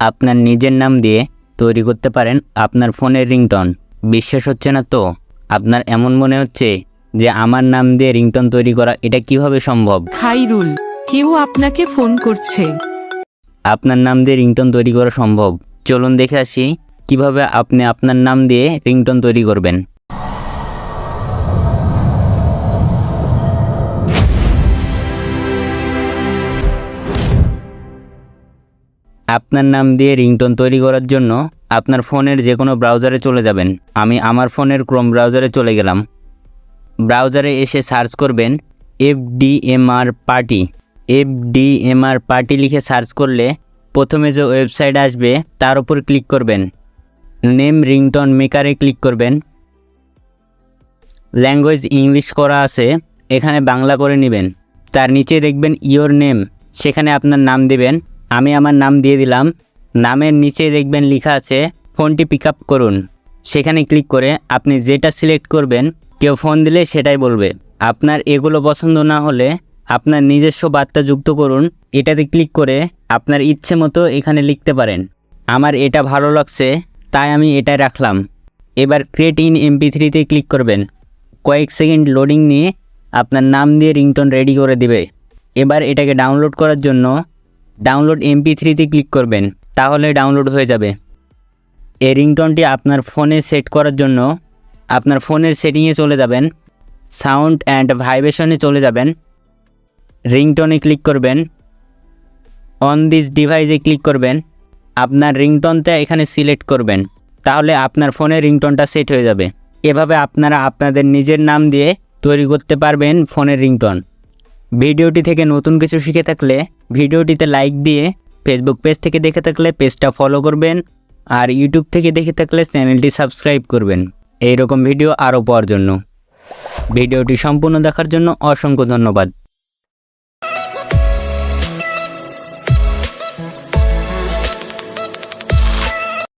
আপনার নিজের নাম দিয়ে তৈরি করতে পারেন আপনার ফোনের রিংটন। বিশ্বাস হচ্ছে না তো? আপনার এমন মনে হচ্ছে যে আমার নাম দিয়ে রিংটন তৈরি করা এটা কীভাবে সম্ভব? খাইরুল কেউ আপনাকে ফোন করছে। আপনার নাম দিয়ে রিংটন তৈরি করা সম্ভব। চলুন দেখে আসি কীভাবে আপনি আপনার নাম দিয়ে রিংটন তৈরি করবেন। আপনার নাম দিয়ে রিংটোন তৈরি করার জন্য আপনার ফোনের যে কোনো ব্রাউজারে চলে যাবেন। আমি আমার ফোনের ক্রোম ব্রাউজারে চলে গেলাম। ব্রাউজারে এসে সার্চ করবেন এফডিএমআর পার্টি। এফডিএমআর পার্টি লিখে সার্চ করলে প্রথমে যে ওয়েবসাইট আসবে, তার উপর ক্লিক করবেন। নেম রিংটন মেকারে ক্লিক করবেন। ল্যাঙ্গুয়েজ ইংলিশ করা আছে, এখানে বাংলা করে নেবেন। তার নিচে দেখবেন ইয়োর নেম, সেখানে আপনার নাম দেবেন। আমি আমার নাম দিয়ে দিলাম। নামের নিচে দেখবেন লেখা আছে, ফোনটি পিক করুন। সেখানে ক্লিক করে আপনি যেটা সিলেক্ট করবেন, কেউ ফোন দিলে সেটাই বলবে। আপনার এগুলো পছন্দ না হলে আপনার নিজস্ব বার্তা যুক্ত করুন। এটাতে ক্লিক করে আপনার ইচ্ছে মতো এখানে লিখতে পারেন। আমার এটা ভালো লাগছে, তাই আমি এটাই রাখলাম। এবার ক্রিয়েট ইন এমপি থ্রিতে ক্লিক করবেন। কয়েক সেকেন্ড লোডিং নিয়ে আপনার নাম দিয়ে রিংটোন রেডি করে দিবে। এবার এটাকে ডাউনলোড করার জন্য ডাউনলোড এমপি থ্রিতে ক্লিক করবেন, তাহলে ডাউনলোড হয়ে যাবে। এই রিংটোনটি আপনার ফোনে সেট করার জন্য আপনার ফোনের সেটিংয়ে চলে যাবেন, সাউন্ড অ্যান্ড ভাইব্রেশনে চলে যাবেন। রিংটোনে ক্লিক করবেন, অন দিস ডিভাইসে ক্লিক করবেন, আপনার রিংটোনটা এখানে সিলেক্ট করবেন, তাহলে আপনার ফোনের রিংটোনটা সেট হয়ে যাবে। এভাবে আপনারা আপনাদের নিজের নাম দিয়ে তৈরি করতে পারবেন ফোনের রিংটোন। ভিডিওটি থেকে নতুন কিছু শিখে থাকলে ভিডিওটিতে লাইক দিয়ে ফেসবুক পেজ থেকে দেখে থাকলে পেজটা ফলো করবেন আর ইউটিউব থেকে দেখে থাকলে চ্যানেলটি সাবস্ক্রাইব করবেন। এই রকম ভিডিও আরও পাওয়ার জন্য। ভিডিওটি সম্পূর্ণ দেখার জন্য অসংখ্য ধন্যবাদ।